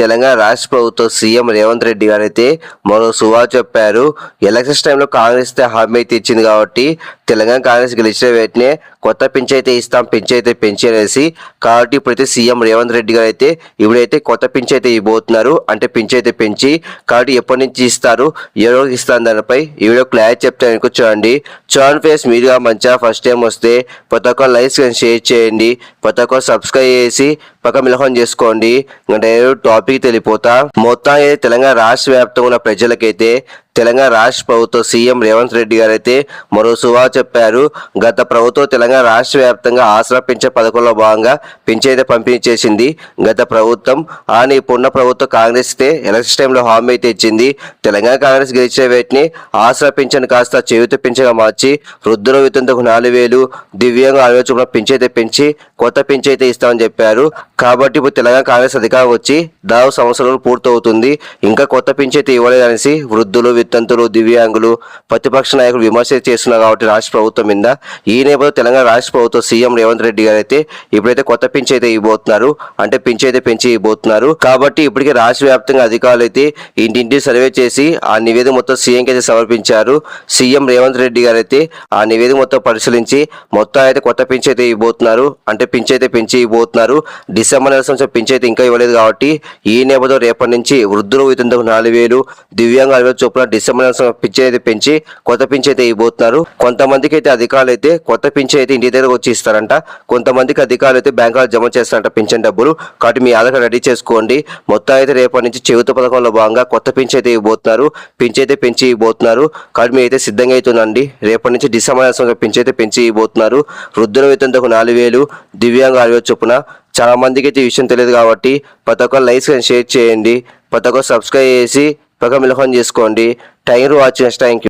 తెలంగాణ రాష్ట్ర ప్రభుత్వం సీఎం రేవంత్ రెడ్డి గారు అయితే మరో సువా చెప్పారు. ఎలక్షన్స్ టైంలో కాంగ్రెస్ అయితే హామీ అయితే ఇచ్చింది కాబట్టి తెలంగాణ కాంగ్రెస్ గెలిచిన వెంటనే కొత్త పింఛ అయితే ఇస్తాం పింఛ అయితే పెంచి అనేసి కాబట్టి ఇప్పుడైతే సీఎం రేవంత్ రెడ్డి గారు అయితే ఇప్పుడైతే కొత్త పింఛ అయితే ఇవ్వబోతున్నారు. అంటే పింఛ అయితే పెంచి కాబట్టి ఎప్పటి నుంచి ఇస్తారు ఎవరో ఇస్తాను దానిపై ఈ వీడియో క్లారిటీ చెప్తాను అనుకో చూడండి. చూడండి ఫేస్ మీరుగా మంచిగా ఫస్ట్ టైం వస్తే ప్రతి ఒక్క లైక్స్ కానీ షేర్ చేయండి ప్రతి ఒక్క సబ్స్క్రైబ్ చేసి పక్క మిలహం చేసుకోండి. ఇంకా టాప్ తెలిపోతా. మొత్తం అయితే తెలంగాణ రాష్ట్ర వ్యాప్తంగా ఉన్న ప్రజలకైతే తెలంగాణ రాష్ట్ర ప్రభుత్వం సీఎం రేవంత్ రెడ్డి గారైతే మరో సువా చెప్పారు. గత ప్రభుత్వం తెలంగాణ రాష్ట్ర వ్యాప్తంగా ఆసరా పెంచే పథకంలో భాగంగా పింఛన్ పంపిణీ చేసింది. గత ప్రభుత్వం ఆని ఇప్పుడున్న ప్రభుత్వం కాంగ్రెస్ ఎలక్షన్ టైంలో హామీ అయితే ఇచ్చింది. తెలంగాణ కాంగ్రెస్ గెలిచిన వేటిని ఆసరా పింఛన్ కాస్త చేయుత పింఛన్గా మార్చి వృద్ధుల వితంతకు నాలుగు వేలు దివ్యాంగ ఆలోచన పింఛైతే పెంచి కొత్త పింఛన్ ఇస్తామని చెప్పారు. కాబట్టి ఇప్పుడు తెలంగాణ కాంగ్రెస్ అధికారం వచ్చి దాదాపు సంవత్సరాలు పూర్తవుతుంది. ఇంకా కొత్త పింఛన్ ఇవ్వలేదనేసి వృద్ధులు వితంతులు దివ్యాంగులు ప్రతిపక్ష నాయకులు విమర్శ చేస్తున్నారు కాబట్టి రాష్ట్ర ప్రభుత్వం మీద. ఈ నేపథ్యంలో తెలంగాణ రాష్ట్ర ప్రభుత్వం సీఎం రేవంత్ రెడ్డి గారు అయితే ఇప్పుడైతే కొత్త పింఛ అయితే ఇవ్వబోతున్నారు. అంటే పింఛ అయితే పెంచి ఇవ్వబోతున్నారు. కాబట్టి ఇప్పటికే రాష్ట్ర వ్యాప్తంగా అధికారులు అయితే ఇంటింటి సర్వే చేసి ఆ నివేదిక మొత్తం సీఎంకి అయితే సమర్పించారు. సీఎం రేవంత్ రెడ్డి గారు అయితే ఆ నివేదిక మొత్తం పరిశీలించి మొత్తం అయితే కొత్త పింఛ అయితే ఇవ్వబోతున్నారు. అంటే పింఛ అయితే పెంచి ఇవ్వబోతున్నారు. డిసెంబర్ నెల సంవత్సరం పింఛ అయితే ఇంకా ఇవ్వలేదు కాబట్టి ఈ నేపథ్యంలో రేపటి నుంచి వృద్ధులు వితంతకు నాలుగు వేలు దివ్యాంగ అరవై చొప్పున డిసెంబర్ నెల పింఛన్ అయితే పెంచి కొత్త పింఛన్ అయితే ఇవ్వబోతున్నారు. కొంతమందికి అయితే అధికారులు అయితే కొత్త పింఛన్ అయితే ఇంటి దగ్గర వచ్చి ఇస్తారంట. కొంతమందికి అధికారులు అయితే బ్యాంకులో జమ చేస్తారంట పింఛన్ డబ్బులు. కాబట్టి మీ ఆధార్ రెడీ చేసుకోండి. మొత్తం అయితే రేపటి నుంచి చెవిత పథకంలో భాగంగా కొత్త పింఛన్ అయితే ఇవ్వబోతున్నారు. పింఛన్ అయితే పెంచి ఇవ్వబోతున్నారు. కాబట్టి మీరు అయితే సిద్ధంగా అవుతుందండి రేపటి నుంచి డిసెంబర్ నెల పింఛన్ అయితే పెంచి ఇవ్వబోతున్నారు. వృద్ధుల వేతనకు నాలుగు వేలు దివ్యాంగ అరవై చొప్పున. చాలా మందికి అయితే ఈ విషయం తెలియదు కాబట్టి ప్రతి ఒక్క లైక్స్ షేర్ చేయండి. ప్రతి ఒక్క సబ్స్క్రైబ్ చేసి పక్క మిలహం చేసుకోండి. టైర్ వాచ్ నెక్స్ట్ టైంకి